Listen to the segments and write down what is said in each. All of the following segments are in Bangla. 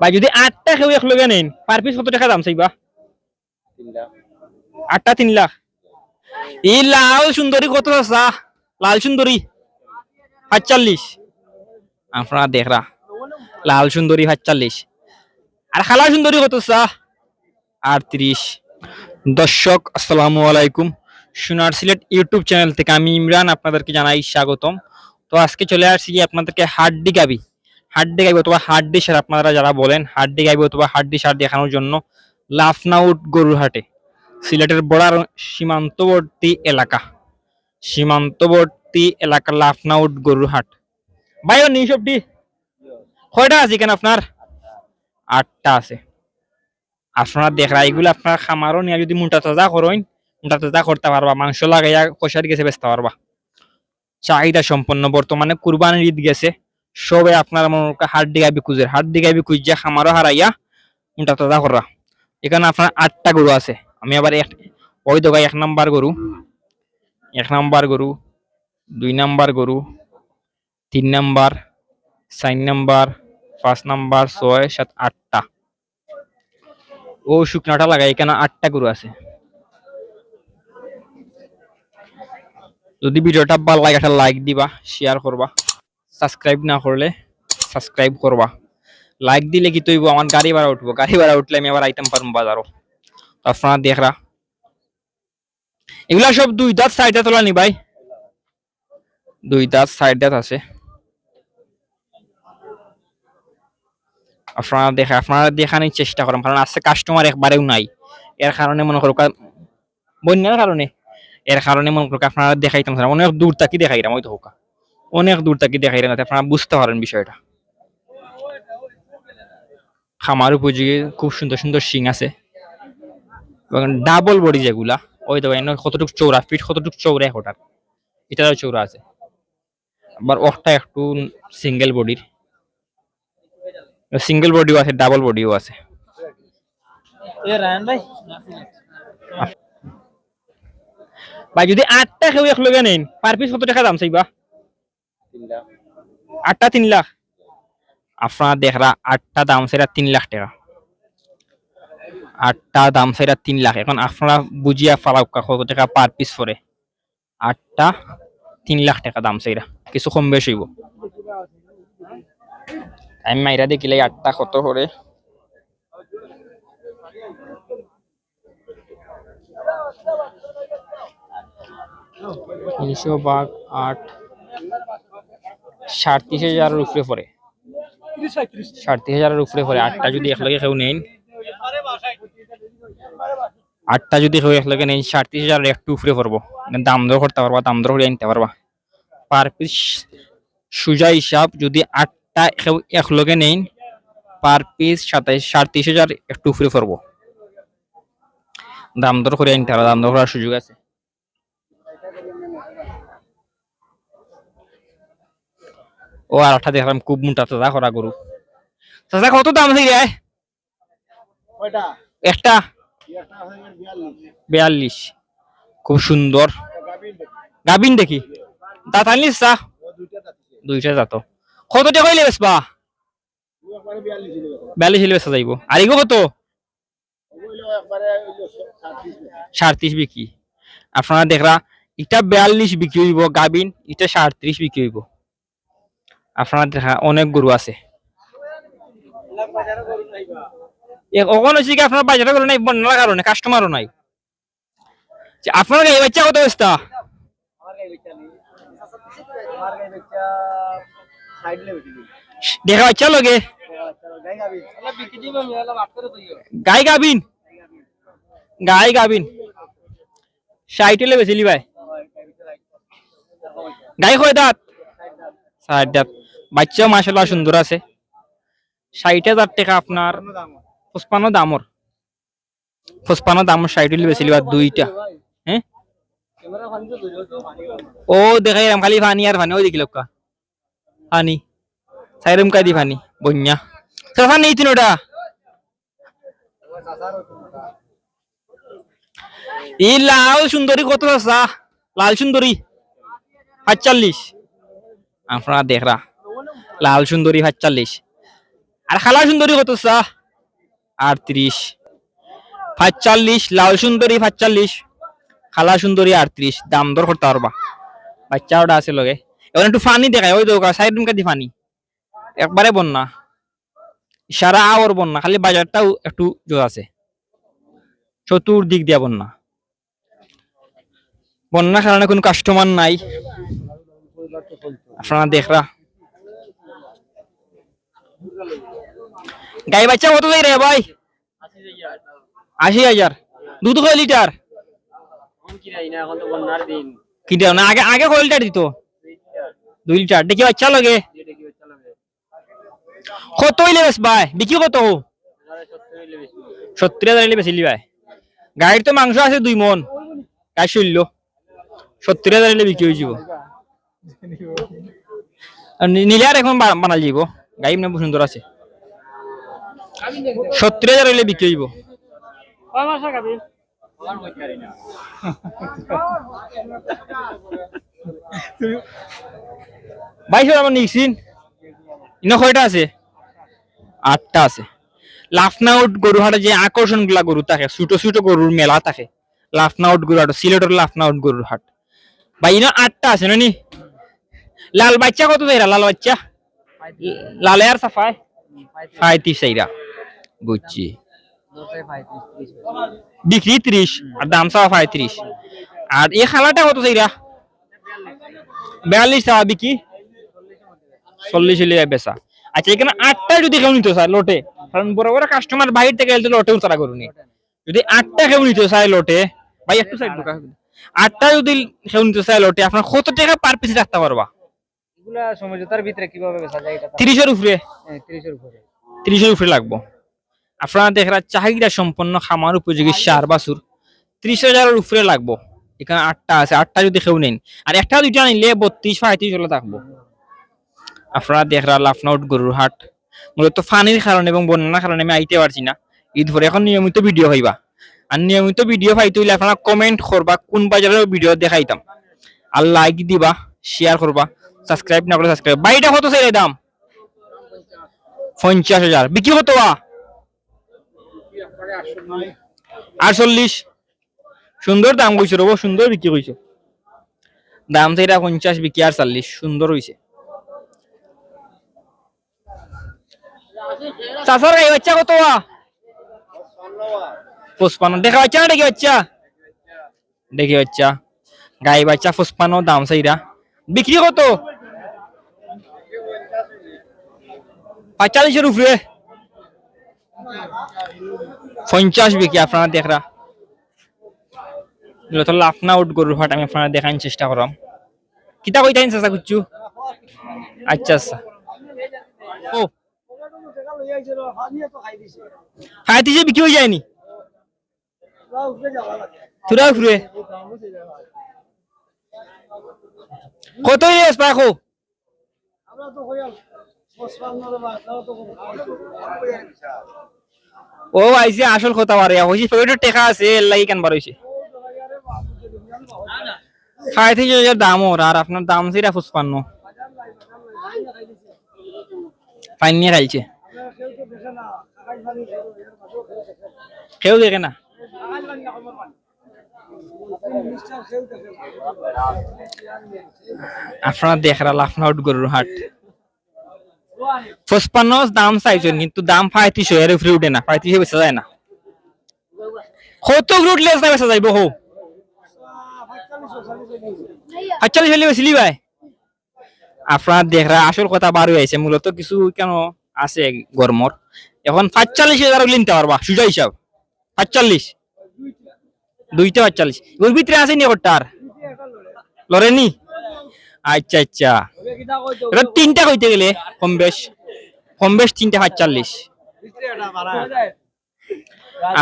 ভাই, যদি আটটা কেউ এক লগে নেন পার পিস কত টাকা দাম চাইবা? আটটা তিন লাখ। এই লাল সুন্দরী কত আছে? লাল সুন্দরী, সাতচল্লিশ। আপনারা দেখরা। লাল সুন্দরী, সাতচল্লিশ। আর খালা সুন্দরী কত চা আটত্রিশ। দর্শক, আসসালামু আলাইকুম। সোনার সিলেট ইউটিউব চ্যানেল থেকে আমি ইমরান, আপনাদেরকে জানাই স্বাগতম। তো আজকে চলে আসছি আপনাদেরকে হাড্ডি গাবি। হাড্ডি গাবি অথবা হাড্ডি সার আপনারা যারা বলেন হাড্ডি গাবি অথবা হাড্ডি সার দেখানোর জন্য লাফনাউট গরুর হাটে, সিলেটের বড়ার সীমান্তবর্তী এলাকা। সীমান্তবর্তী এলাকা লাফনাউট গরুর হাট। ভাই, ও নিউ সবটি কয়টা আছে কেন আপনার? আটটা আছে। আপনারা দেখরা এগুলো আপনার খামারও নিয়ে যদি মোটা তাজা করেন, মোটা তাজা করতে পারবা, মাংস লাগাইয়া কষার গেছে, বেচতে পারবা। চাহিদা সম্পন্ন, বর্তমানে কুরবানির ঈদ গেছে। সবে আপনার মনে হাট দিগাবি কুজের হাট দিগাবি কুজিয়া খামারও হারাইয়া মোটা তাজা করা। এখানে আপনার আটটা গরু আছে। আমি আবার এক ওই দোকায় এক নাম্বার গরু, এক নাম্বার গরু, দুই নাম্বার গরু, তিন নাম্বার, চার নাম্বার, পাঁচ নাম্বার, ছয়, সাত, আটটা। ও শুকনাটা লাগাই, এখানে আটটা গরু আছে। যদি ভিডিওটা ভালো লাগে একটা লাইক দিবা শেয়ার করবা। সাবস্ক্রাইব না করলে সাবস্ক্রাইব করবা। লাইক দিলে কি তৈব? আমার গাড়ি ভাড়া উঠবো। গাড়ি ভাড়া উঠলে আমি আবার আইটেম পারব বাজারও। আপনারা দেখরা। এগুলা সব দুই দাঁত সাইড দাঁত নি ভাই। দুই দাঁত সাইড দাঁত আছে। আপনারা দেখে আপনারা দেখানোর চেষ্টা করেন। কারণ আজকে কাস্টমার একবারেও নাই। এর কারণে মনে করো বন্যার কারণে। এর কারণে মনে করো আপনারা দেখাইতাম। অনেক দূর তাকি দেখাইলাম ওই তো হোকা অনেক দূর তাকি দেখাইলাম যাতে আপনারা বুঝতে পারেন বিষয়টা। খামার উপযোগী খুব সুন্দর সুন্দর শিং আছে। এবং ডাবল বডি যেগুলা ওই তো কতটুকু চৌড়া ফিট কতটুকু চৌড়া ওটার। এটারও চৌড়া আছে। আবার ওটা একটু সিঙ্গেল বডির সিঙ্গেল বডিও আছে ডাবল বডিও আছে। ভাই। যদি আটটা কেউ এক লগে নেন পার পিস কত টাকা দাম চাইবা? আটটা তিন লাখ? আপনারা দেখরা আটটা দাম সেটা তিন লাখ টাকা। আটটা দাম সেটা তিন লাখ। এখন আপনারা বুঝিয়া ফালাও কত টাকা পার পিস পরে আটটা তিন লাখ টাকা দাম সেটা কিছু কম বেশ হইব। আমি মাইরা দেখিলে আটটা কত করে? তিনশো ভাগ আট। সাড়ত্রিশ হাজারের উপরে পড়ে। সাড়ত্রিশ হাজারের উপরে পড়ে। আটটা যদি একলগে কেউ নেন, আটটা যদি কেউ একলগে নেন সাড়ত্রিশ হাজারের একটু উপরে পড়ব। মানে দাম দর করতে পারবা, দাম দর করে আনতে পারবা। পার পিস সুজা হিসাব, যদি আটটা কেউ একলগে নেন, পার পিস সাতাইশ সাড়ত্রিশ হাজার একটু উপরে পড়ব। দাম দর করে আনতে পারবা, দাম দর করার সুযোগ আছে। ও আর একটা দেখলাম খুব মোটা তাজা করা গরু। চাচা কত দাম আছে রে? একটা। বিয়াল্লিশ। খুব সুন্দর। গাবিন দেখি। দাঁত আনলিস চা। দুইটা দাঁত কত টাকা হইলে বেসবা বিয়াল্লিশ হইলে বেসা যাইব। আর এগো কত? সাড়ত্রিশ বিক্রি। আপনারা দেখরা এটা বিয়াল্লিশ বিক্রি হইব গাবিন এটা সাড়ত্রিশ বিক্রি হইব। আপনারা দেখা অনেক গরু আছে। ওখানে কি আপনার কারণে কাস্টমারও নাই। আপনার এই বাচ্চা কত বাচ্চা লগে? গাই গাবিন? গাই গাবিন। সাইটেলে বেছিলি ভাই। গাই কয় দাঁত? ষাট দাঁত। বাচ্চাও মাসাল্লাহ সুন্দর আছে। ষাট হাজার টাকা আপনার পুষ্পানো দামর। পুষ্পানো দামর ষাট হইলে বেছিলি বা দুইটা। হ্যাঁ? ও দেখাই রাম, খালি ফানি আর ফানি। ওই দেখিল ফানি। সাইরম কাই দি ফানি। বন্যা স্যার ফানি এই তিনোটা। এই লাল সুন্দরী কত আছে লাল সুন্দরী। সাতচল্লিশ। আপনারা দেখরা। লাল সুন্দরী সাতচল্লিশ। আর খালা সুন্দরী কত চা আটত্রিশ। পাঁচচল্লিশ লাল সুন্দরী পাঁচচল্লিশ খালা সুন্দরী আটত্রিশ। দাম দর করতে পারবা। বাচ্চা ওটা আছে লগে। এবার একটু ফানি দেখায় ওই দোকান সাইড রুম কাটি ফানি একবারে বন্যা। সারা আওয়ার বন্যা, খালি বাজারটাও একটু জোর আছে। চতুর্দিক দিয়া বন্যা। বন্যা কারণে কোনো কাস্টমার নাই। আপনারা দেখরা। গাই বাচ্চা কত দেয় রে ভাই? আশি হাজার। দুধ কয় লিটার? না, আগে আগে কয় লিটার দিত? দুই লিটার। দেখি বাচ্চা লগে। কত হইলে বেশ ভাই? বিক্রি কত সত্তর হাজার হইলে ভাই গাড়ির তো মাংস আছে দুই মন। গাই শৈল্য সত্তর হাজার হইলে বিক্রি হয়ে যাব। নিলে আর এখন বানাল যাব গাই মানে সুন্দর আছে। সত্তর হাজার হইলে বিক্রি হইব। বাইশ আমার নিকছিন ইনো কয়টা আছে? আটটা আছে। লাফনাউট গরু হাটে যে আকর্ষণগুলা গরু থাকে, ছোট ছোট গরুর মেলা থাকে, লাফনাউট গরু হাট সিলেটের লাফনাউট গরুর হাট ভাই, ইনো আটটা আছে, নানি? লাল বাচ্চা কত দেয় লাল বাচ্চা? লালে আর সাফাই পঁয়ত্রিশ চাইরা। বুঝছি। বিক্রি ত্রিশ, আর দাম চাওয়া পঁয়ত্রিশ। আর এই খালাটা কত চাইরা? বিয়াল্লিশ টাকা বিক্রি। চল্লিশ হলে বেচা। আচ্ছা এখানে আটটা যদি কেউ নিতে চায় লোটে, কারণ বড় বড় কাস্টমার বাইরে থেকে এলে লোটে উতারা করুনি যদি আটটা কেউ নিতে চায় লোটে, ভাই, একটু সাইড আটটা যদি কেউ নিতে চায় লোটে, আপনার কত টাকা পার পিস রাখতে পারবা? এগুলা সমঝোতার ভিতরে কীভাবে বেচা যায় এটা তিরিশের উপরে? তিরিশের উপরে। তিরিশের উপরে লাগবো। আপনারা দেখরা চাহিদা সম্পন্ন খামার উপযোগী সার বাছুর। ত্রিশ হাজারের উপরে লাগবো। এখানে আটটা আছে আটটা যদি কেউ নেন। আর একটা দুইটা নিলে বত্রিশ পঁয়ত্রিশ হলে থাকব। আপনারা দেখরা লাফনাউট গরুর হাট। মূলত ফানির কারণে এবং বন্যার কারণে আমি আইতে পারছি না। ঈদ ভরে এখন নিয়মিত ভিডিও হইবা। আর নিয়মিত ভিডিও পাইতে হইলে আপনারা কমেন্ট করবা কোন বাজারের ভিডিও দেখাইতাম। আর লাইক দিবা শেয়ার করবা। সাবস্ক্রাইব না করে সাবস্ক্রাইব। বাড়িটা কত চাই দাম? পঞ্চাশ হাজার। বিক্রি কত আটচল্লিশ। সুন্দর দাম কইছে রব, সুন্দর বিক্রি কইছে। দাম এটা পঞ্চাশ, বিক্রি আটচল্লিশ, সুন্দর হইছে। চাষার গাই বাচ্চা কত বা? পঁচপান্ন। দেখা বাচ্চা না বাচ্চা? দেখি বাচ্চা। গাই বাচ্চা পঁচপান্ন, দাম সেইরা বিক্রি কত? পঁয়তাল্লিশের উপরে। পঞ্চাশ বিক্রি, আপনারা দেখরা। যত লাফ না, উঠ গরুর হাট আমি আপনারা দেখার চেষ্টা করাম কিতা কইতাইন চেষ্টা করছু আচ্ছা আচ্ছা। ও। খাইতে যে বিক্রি হয়ে যায়নি? তুরা ঘুরে কত ইয়েস পাখো? ও আইছে আসল কথা বারে হইছে পেটের টেকা আছে লাগি কেন বার হইছে থেকে যে দাম ওর আর আপনার দাম সেটা ফুসপান্ন ফাইন নিয়ে খাইছে। কেউ দেখে না। আপনারা দেখরা লাফনাউট গরুর হাট পঁচপান্ন দাম কিন্তু দাম পঁয়ত্রিশ এর উপরে উঠে না যায় না। কত উঠলে না বেচা যাইব হো ভাই। আপনার দেখরা আসল কথা বার হয়েছে মূলত কিছু কেন আছে গরমর এখন পাঁচচল্লিশ হাজার নিতে পারবা সুজা হিসাব পাঁচচল্লিশ দুইটা পাঁচচল্লিশ ওর ভিতরে আছে নি ওটার লড়েনি আচ্ছা আচ্ছা। এবার তিনটা কইতে গেলে কম বেশ কম বেশ তিনটা পাঁচচল্লিশ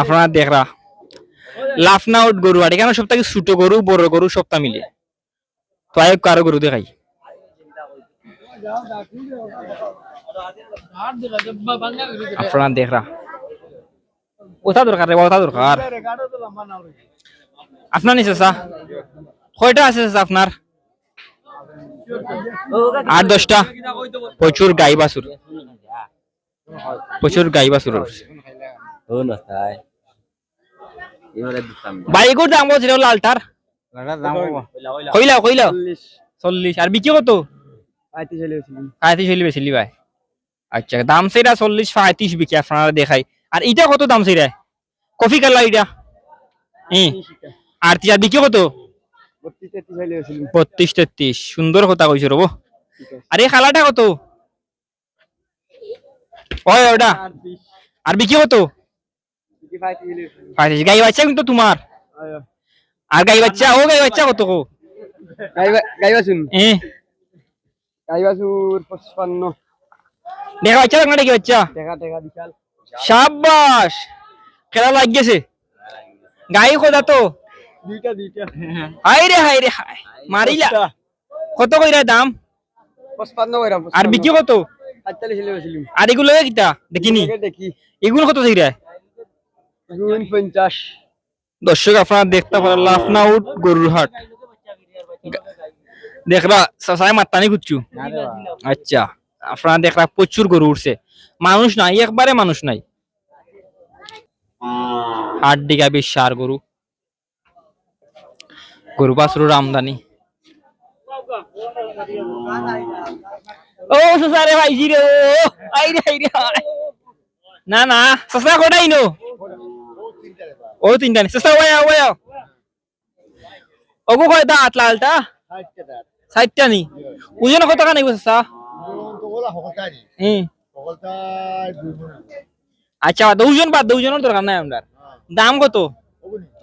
আপনারা দেখরা লাফনা আউট গরু, আর এখানে থেকে ছোট গরু, বড় গরু, সবটা মিলে। তো আয় কারও গরু দেখাই। আপনারা দেখরা। ওটা দরকার রে, ওটা দরকার। আপনার নিচে কয়টা আছে আপনার? আট দশটা। প্রচুর গাই বাছুর। প্রচুর গাই বাইকুর দাম লালটার? চল্লিশ। আর বিক্রি কত? পঁয়ত্রিশ বেছিলি ভাই। আচ্ছা দাম সেটা চল্লিশ পঁয়ত্রিশ বিক্রি, আপনারা দেখাই। আর এটা কত দাম সেটা কফি কালার এটা? হুম আর বিক্রি কত? বত্রিশ তেত্রিশ সুন্দর কথা কইছো রব। আর খালাটা কত? ওই ওটা আর বিক্রি কত? গাই বাচ্চা কিন্তু তোমার। আর গাই বাচ্চা ও গাই বাচ্চা কত কো? গাইবাসুর পঁচপান্ন। দেখা বাচ্চা না দেখি বাচ্চা। বিশাল। খেলা লাগিয়েছে গাই খোদা তো। দুইটা দুইটা। হাই রে হাই রে হাই। মারিলা। কত কইরা দাম? পঁচপান্ন কইরা আর বিক্রি কত? আটচল্লিশ হলে বেছিলাম আর এগুলো কিতা? দেখিনি? দেখি। এগুলো কত গুণ পঞ্চাশ। দর্শক আপনারা দেখতে পারেন লাফনাউট গরুর হাট। দেখরা সসাই মাত্তানি খুঁজছু? আচ্ছা আপনারা দেখরা প্রচুর গরু উঠছে। মানুষ নাই একবারে মানুষ নাই। আট দিঘা বেশ সার গরু। গরু বাছুর আমদানি। ও সসারে রে আই রে আই রে না না সসা কোটাই নো? ও তিনটা সসা ওয়া ওয়া ওগো কয় দাঁত, লালটা? ষাটটা নি ওজন কত কানে সসা আচ্ছা দুজন বাদ দুজনের দরকার নাই আমার দাম কত?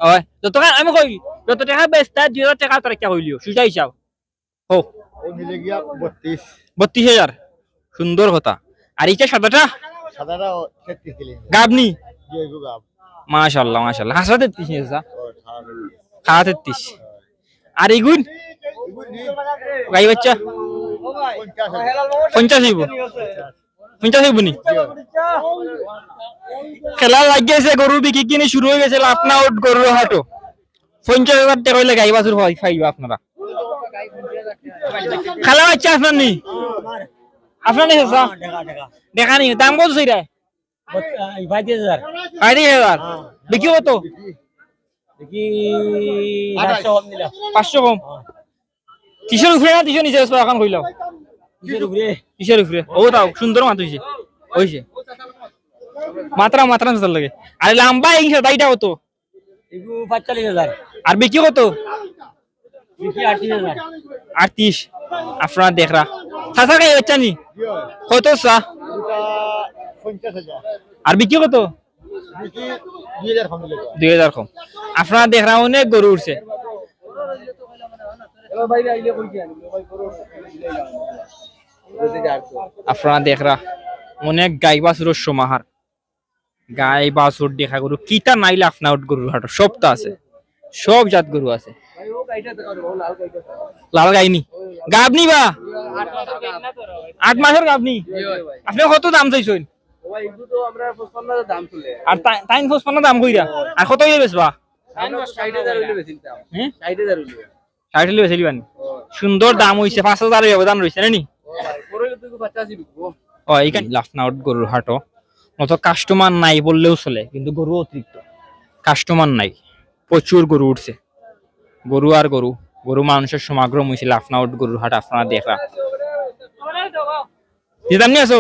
ওই যত টাকা আমি কই যত টাকা বেচতা দুই হাজার টাকা তোর একটা কইলিও সুজা হিসাব হো। বত্রিশ হাজার সুন্দর কথা। আর এইটা সাদাটা গাবনি মাশাল্লাহ মাশাল্লাহ। হাসা তেত্রিশ নিয়ে খাওয়া তেত্রিশ আর এগুন গাই বাচ্চা? পঞ্চাশ হইব পঞ্চাশ হইব নি খেলা লাগিয়েছে গরু বিক্রি কিনে শুরু হয়ে গেছে আপনা আউট গরুর হাটো। পঞ্চাশ হাজার টাকা হইলে গাই বাছুর খাইবা আপনারা খেলা বাচ্চা আপনার নি? আপনার নেই দেখা নি? দাম কত সেইটা পঁয়ত্রিশ হাজার বিক্রি কত পাঁচশো কম। কিসের উপরে না তিসের নিচে এখন কইলাম কিসের উপরে? ও তাও সুন্দর মাত হইছে। হইছে। মাত্রা মাত্রা লাগে। আর লম্বা এই দাইটা কত? আর বিক্রি কত? আটত্রিশ আপনারা দেখরা। চাচা গাই বাচ্চা নি? কত চা? আর বিক্রি কত? দুই হাজার কম। আপনারা দেখরা অনেক গরু উঠছে। বাইরে আইলে কই কি আপনারা দেখরা অনেক গাই বাছুরের সমাহার। গাই বাছুর দেখা গরু কিটা নাইলে আপনার গরুর হাট সবটা আছে। সব জাত গরু আছে। লাল গাইনি। গাবনি বা? আট মাসের গাবনি? আপনি কত দাম চাইছেন? আর তাই- তাইন পঁচপান্ন দাম কইরা। আর কত ইয়ে বেচবা? ষাট হলে বেচে দিবানি। সুন্দর দাম হইছে পাঁচ হাজার ব্যবধান রয়েছে নানি ও এইখানে লাফনাউট গরুর হাটও কাস্টমার নাই বললেও চলে কিন্তু গরু অতিরিক্ত কাস্টমার নাই প্রচুর গরু উঠছে। গরু আর গরু গরু মানুষের সমাগম হয়েছে লাফনাউট গরুর হাট আপনারা দেখা। দিদাম নি আসো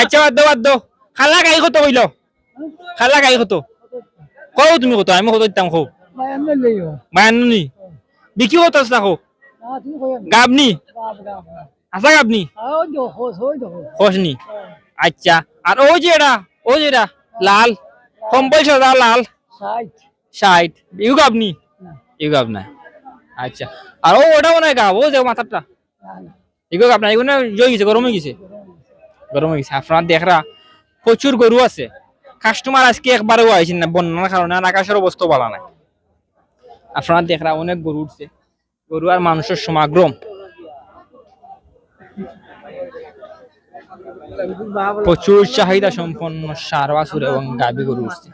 আচ্ছা বাদ দো বাদ দো। খালা গাই কত কইল খালা গাই কত? কও তুমি কত আমি কত দিতাম বিক্রি কত আসলা কও? গাবনি? আসা গাবনি? খোসনি আচ্ছা আর ওই যে এটা ওই লাল। কম্বল সাদা লাল। ষাট। ইউ গাবনি? ইউ গাব না। আচ্ছা আর ও ওটা মনে হয় গাব ও যে মাথাটা এগুলো গাব না এগুলো জয় গেছে গরম হয়ে গেছে। গরম হয়ে গেছে আপনার দেখরা প্রচুর গরু আছে। কাস্টমার আজকে একবারও আইছেন না বন্যার কারণে আর আকাশের অবস্থা ভালো নাই। আপনারা দেখরা অনেক গরু উঠছে। গরু আর মানুষের সমাগ্রম প্রচুর চাহিদা সম্পন্ন সার, বাছুর এবং গাভী গরু উঠছে।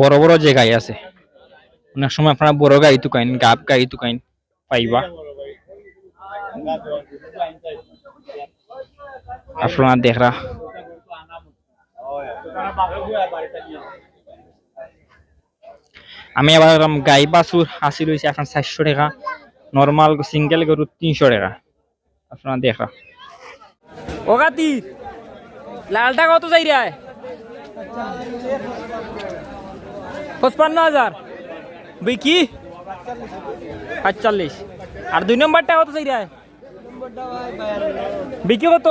বড় বড় যে গাই আছে। অনেক সময় আপনারা বড় গাই তুকাইন গাব গাই তুকাইন পাইবা। আপনারা দেখরা। আমি আবার গাই বাছুর হাসি রয়েছে এখন চারশো টাকা। নর্মাল সিঙ্গেল গরু তিনশো টাকা। আপনারা দেখা। ও কাতি লালটা কত চাই রে? পঁচপান্ন হাজার বিকি? আটচল্লিশ আর দুই নম্বরটা কত চাই রে? বিকি কত?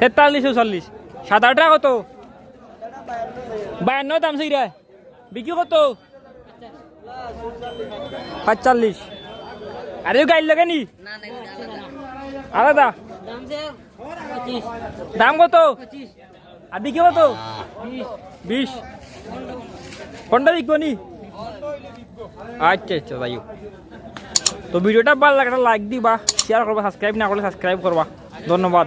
তেতাল্লিশ চল্লিশ সাত আটটা কত? বায়ান্ন দাম চাই রে। বিকি কত? পাঁচচল্লিশ আরে গাড়ি লাগে নি? আলাদা। দাম কত? আর বিক্রি কত? বিশ। কোনটা বিকবো নি আচ্ছা আচ্ছা যাই। তো ভিডিওটা ভালো লাগে লাইক দিবা শেয়ার করবা সাবস্ক্রাইব না করলে সাবস্ক্রাইব করবা। ধন্যবাদ।